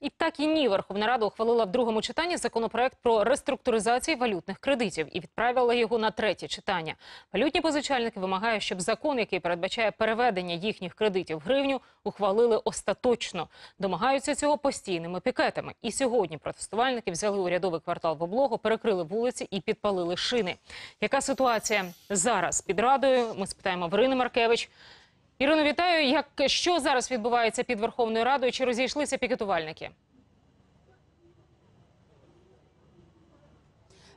І так і ні, Верховна Рада ухвалила в другому читанні законопроект про реструктуризацію валютних кредитів і відправила його на третє читання. Валютні позичальники вимагають, щоб закон, який передбачає переведення їхніх кредитів в гривню, ухвалили остаточно. Домагаються цього постійними пікетами. І сьогодні протестувальники взяли урядовий квартал в облогу, перекрили вулиці і підпалили шини. Яка ситуація зараз під радою? Ми спитаємо в Ірини Маркевич. Ірино, вітаю. Як що зараз відбувається під Верховною Радою? Чи розійшлися пікетувальники?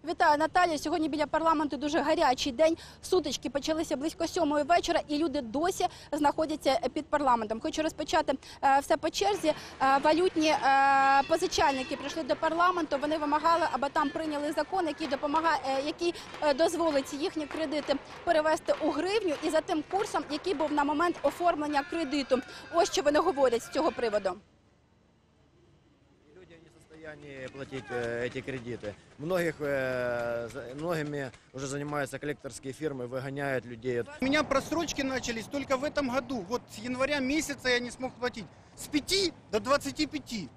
Вітаю, Наталія. Сьогодні біля парламенту дуже гарячий день. Сутички почалися близько сьомої вечора, і люди досі знаходяться під парламентом. Хочу розпочати е, все по черзі. Е, валютні е, позичальники прийшли до парламенту. Вони вимагали, аби там прийняли закон, який допомагає, який дозволить їхні кредити перевести у гривню і за тим курсом, який був на момент оформлення кредиту. Ось що вони говорять з цього приводу Люди не в состоянии платить э, эти кредиты. Многих, э, за- многими уже занимаются коллекторские фирмы, выгоняют людей. У меня просрочки начались только в этом году. Вот с января месяца я не смог платить. С 5 до 25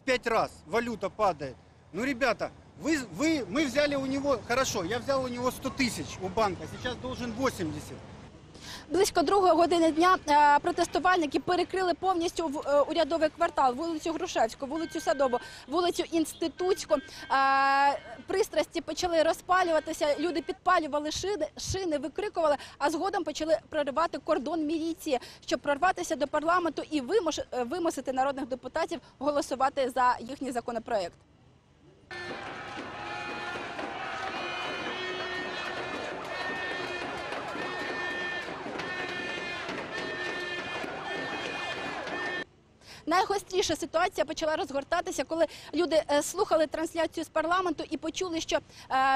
в 5 раз валюта падает. Ну, ребята, вы, вы, мы взяли у него, хорошо, я взял у него 100 тысяч у банка, сейчас должен 80. Близько другої години дня е, протестувальники перекрили повністю в е, урядовий квартал, вулицю Грушевську, вулицю Садову, вулицю Інститутську. Е, Пристрасті почали розпалюватися. Люди підпалювали шини, шини, викрикували, а згодом почали проривати кордон міліції, щоб прорватися до парламенту і вимусити народних депутатів голосувати за їхній законопроект. Найгостріша ситуація почала розгортатися, коли люди е, слухали трансляцію з парламенту і почули, що е,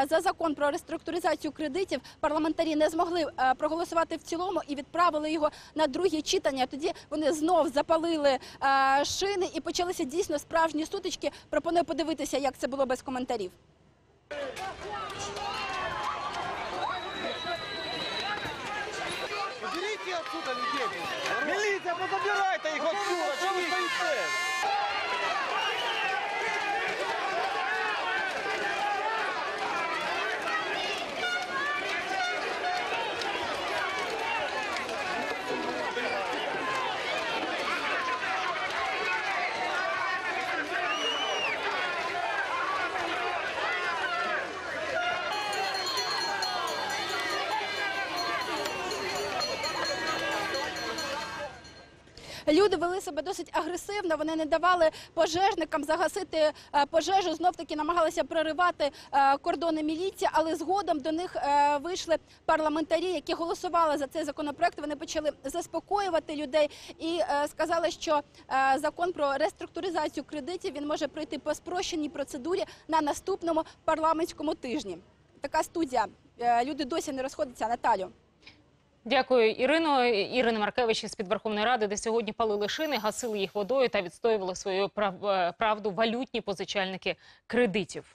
за закон про реструктуризацію кредитів парламентарі не змогли е, проголосувати в цілому і відправили його на друге читання. Тоді вони знов запалили шини і почалися дійсно справжні сутички. Пропоную подивитися, як це було без коментарів. Уберите отсюда людей! Милиция, позабирайте их отсюда! Что вы стоите? Люди вели себе досить агресивно. Вони не давали пожежникам загасити е, пожежу. Знов таки намагалися проривати е, кордони міліції, але згодом до них е, вийшли парламентарі, які голосували за цей законопроект. Вони почали заспокоювати людей і сказали, що закон про реструктуризацію кредитів він може пройти по спрощеній процедурі на наступному парламентському тижні. Така студія. Люди досі не розходяться. Наталю. Дякую, Ірино. Ірина Маркевич із під Верховної Ради, де сьогодні палили шини, гасили їх водою та відстоювали свою прав- е, правду валютні позичальники кредитів.